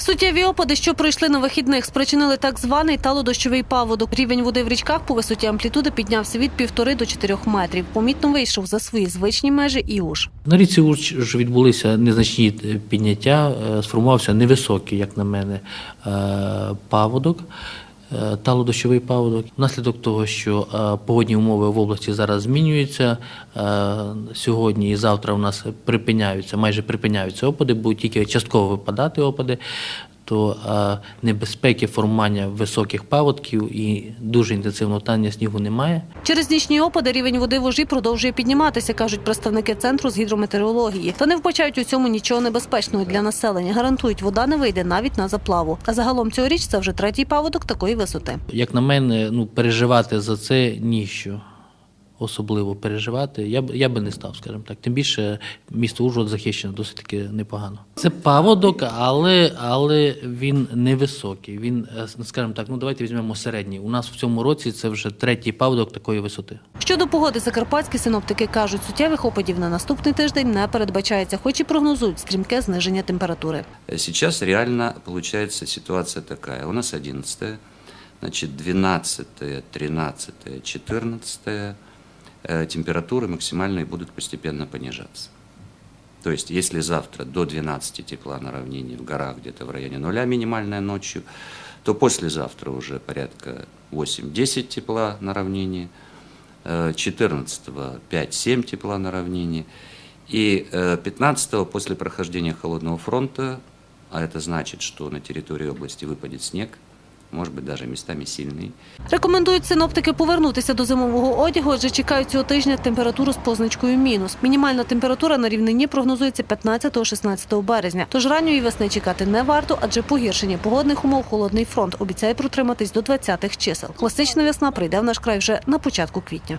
Суттєві опади, що пройшли на вихідних, спричинили так званий талодощовий паводок. Рівень води в річках по висоті амплітуди піднявся від півтори до чотирьох метрів. Помітно вийшов за свої звичні межі і уж. На річці Уч відбулися незначні е, підняття, е, сформувався невисокий, як на мене, е, паводок. Е, Талодощовий паводок. Внаслідок того, що е, погодні умови в області зараз змінюються, е, сьогодні і завтра у нас припиняються, майже припиняються опади, будуть тільки частково випадати опади, то е, небезпеки формування високих паводків і дуже інтенсивного тання снігу немає. Через нічні опади рівень води в ужі продовжує підніматися, кажуть представники центру з гідрометеорології. Та не вбачають у цьому нічого небезпечного для населення. Гарантують, вода не вийде навіть на заплаву. А загалом цьогоріч це вже третій паводок такої висоти. Як на мене, ну переживати за це ніщо. Особливо переживати. Я б я би не став, скажімо так. Тим більше місто Ужгород захищено досить таки непогано. Це паводок, але, але він невисокий. Він, е, скажімо так, ну давайте візьмемо середній. У нас в цьому році це вже третій паводок такої висоти. Щодо погоди, закарпатські синоптики кажуть, суттєвих опадів на наступний тиждень не передбачається, хоч і прогнозують стрімке зниження температури. Сейчас реально получается ситуация такая. У нас 11, значит, 12, 13, 14 э, температуры максимальные будут постепенно понижаться. То есть, если завтра до 12 тепла на равнине в горах где-то в районе нуля минимальная ночью, то послезавтра уже порядка 8-10 тепла на равнине, э, 14 5-7 тепла на равнине, и э, 15 после прохождения холодного фронта, а это значит, что на территории области выпадет снег, может бути даже містами сильний. Рекомендують синоптики повернутися до зимового одягу, адже чекають цього тижня температуру з позначкою мінус. Мінімальна температура на рівнині прогнозується 15-16 березня. Тож ранньої весни чекати не варто, адже погіршення погодних умов холодний фронт обіцяє протриматись до 20-х чисел. Класична весна прийде в наш край вже на початку квітня.